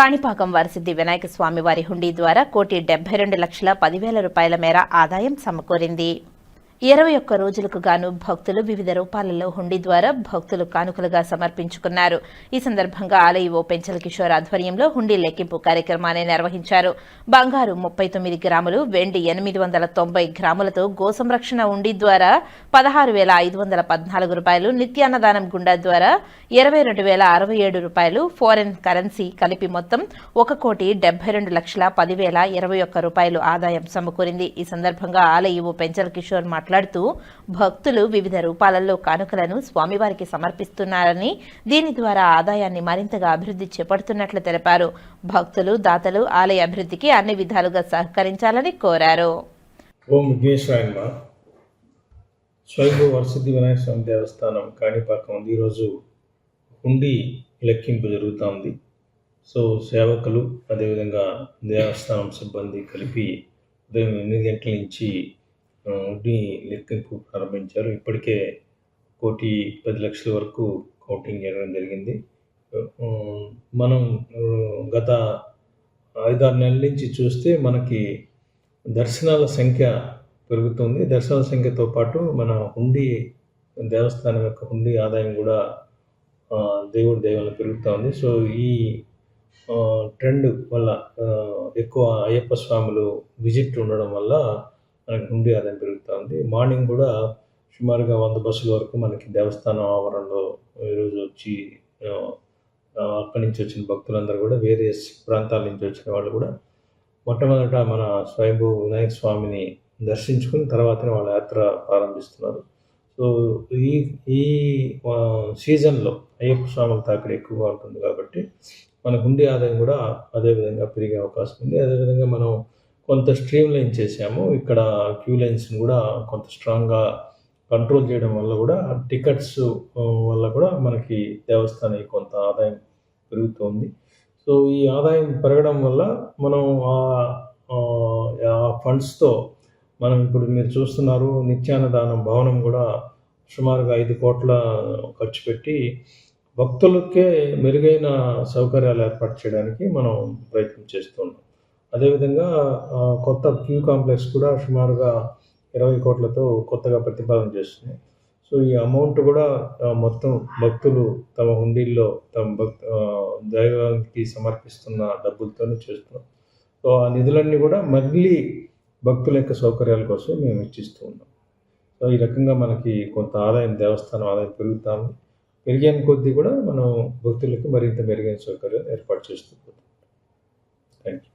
కాణిపాకం వరసిద్ధి వినాయక స్వామి వారి హుండీ ద్వారా కోటి డెబ్బై రెండు లక్షల పదివేల రూపాయల మేర ఆదాయం సమకూరింది. ఇరవై ఒక్క రోజులకు గాను భక్తులు వివిధ రూపాలలో హుండీ ద్వారా భక్తులు కానుకలుగా సమర్పించుకున్నారు. ఈ సందర్భంగా ఆలయ ఓ పెంచల కిషోర్ ఆధ్వర్యంలో హుండీ లెక్కింపు కార్యక్రమాన్ని నిర్వహించారు. బంగారు ముప్పై తొమ్మిది గ్రాములు వెండి ఎనిమిది వందల తొంభై గ్రాములతో గోసంరక్షణ హుండీ ద్వారా పదహారు వేల ఐదు వందల పద్నాలుగు రూపాయలు నిత్యాన్నదానం గుండా ద్వారా ఇరవై రెండు వేల అరవై ఏడు రూపాయలు ఫారెన్ కరెన్సీ కలిపి మొత్తం ఒక కోటి డెబ్బై రెండు లక్షల పదివేల ఇరవై ఒక్క రూపాయలు ఆదాయం సమకూరింది. ఈ సందర్భంగా ఆలయ ఓ పెంచల కిషోర్ మాట్లాడుతూ భక్తులు వివిధ రూపాలలో కానుకలను స్వామివారికి సమర్పిస్తున్నారని దీని ద్వారా ఆదాయాన్ని మరింతగా అభివృద్ధి చేపడుతున్నట్లు తెలిపారు. భక్తులు దాతలు ఆలయ అభివృద్ధికి అన్ని విధాలుగా సహకరించాలని కోరారు. ఓం స్వయంభూ వరసిద్ధి వినాయక స్వామి దేవస్థానం కాణిపాకం ఉంది. ఈరోజు హుండీ లెక్కింపు జరుగుతోంది సో సేవకులు అదేవిధంగా దేవస్థానం సిబ్బంది కలిపి ఉదయం ఎనిమిది గంటల నుంచి లెక్కింపు ప్రారంభించారు. ఇప్పటికే కోటి పది లక్షల వరకు కౌంటింగ్ చేయడం జరిగింది. మనం గత ఐదారు నెలల నుంచి చూస్తే మనకి దర్శనాల సంఖ్య పెరుగుతుంది. దర్శనాల సంఖ్యతో పాటు మన హుండీ దేవస్థానం యొక్క హుండీ ఆదాయం కూడా దేవుడి దైవంలో పెరుగుతూ ఉంది. సో ఈ ట్రెండ్ వల్ల ఎక్కువ అయ్యప్ప స్వాములు విజిట్ ఉండడం వల్ల మనకి నుండి ఆదాయం పెరుగుతూ ఉంది మార్నింగ్ కూడా సుమారుగా వంద బస్సుల వరకు మనకి దేవస్థానం ఆవరణలో ఈరోజు వచ్చి అక్కడి నుంచి వచ్చిన భక్తులందరూ కూడా వేరే ప్రాంతాల నుంచి వచ్చిన వాళ్ళు కూడా మొట్టమొదట మన స్వయంభూ వినాయక స్వామిని దర్శించుకుని తర్వాతనే వాళ్ళ యాత్ర ప్రారంభిస్తున్నారు. సో ఈ ఈ సీజన్లో అయ్యప్ప స్వాముల తాకిడి ఎక్కువగా ఉంటుంది కాబట్టి మన హుండీ ఆదాయం కూడా అదే విధంగా పెరిగే అవకాశం ఉంది. అదేవిధంగా మనం కొంత స్ట్రీమ్ లైన్ చేసాము ఇక్కడ క్యూ లైన్స్ని కూడా కొంత స్ట్రాంగ్గా కంట్రోల్ చేయడం వల్ల కూడా టికెట్స్ వల్ల కూడా మనకి దేవస్థానానికి కొంత ఆదాయం పెరుగుతుంది. సో ఈ ఆదాయం పెరగడం వల్ల మనం ఆ- ఆ ఫండ్స్తో మనం ఇప్పుడు మీరు చూస్తున్నారు నిత్యాన్నదానం భవనం కూడా సుమారుగా ఐదు కోట్ల ఖర్చు పెట్టి భక్తులకే మెరుగైన సౌకర్యాలు ఏర్పాటు చేయడానికి మనం ప్రయత్నం చేస్తున్నాం అదేవిధంగా కొత్త క్యూ కాంప్లెక్స్ కూడా సుమారుగా ఇరవై కోట్లతో కొత్తగా ప్రతిపాదన చేస్తుంది. సో ఈ అమౌంట్ కూడా మొత్తం భక్తులు తమ హుండీల్లో తమ భక్ దైవానికి సమర్పిస్తున్న డబ్బులతోనే చేస్తున్నాం సో ఆ నిధులన్నీ కూడా మళ్ళీ భక్తుల యొక్క సౌకర్యాల కోసం మేము ఇచ్చిస్తూ ఉన్నాం. సో ఈ రకంగా మనకి కొంత ఆదాయం దేవస్థానం ఆదాయం పెరుగుతాము పెరిగిన కొద్దీ కూడా మనం భక్తులకు మరింత మెరుగైన సౌకర్యాలు ఏర్పాటు చేస్తూ పోతాం థ్యాంక్ యూ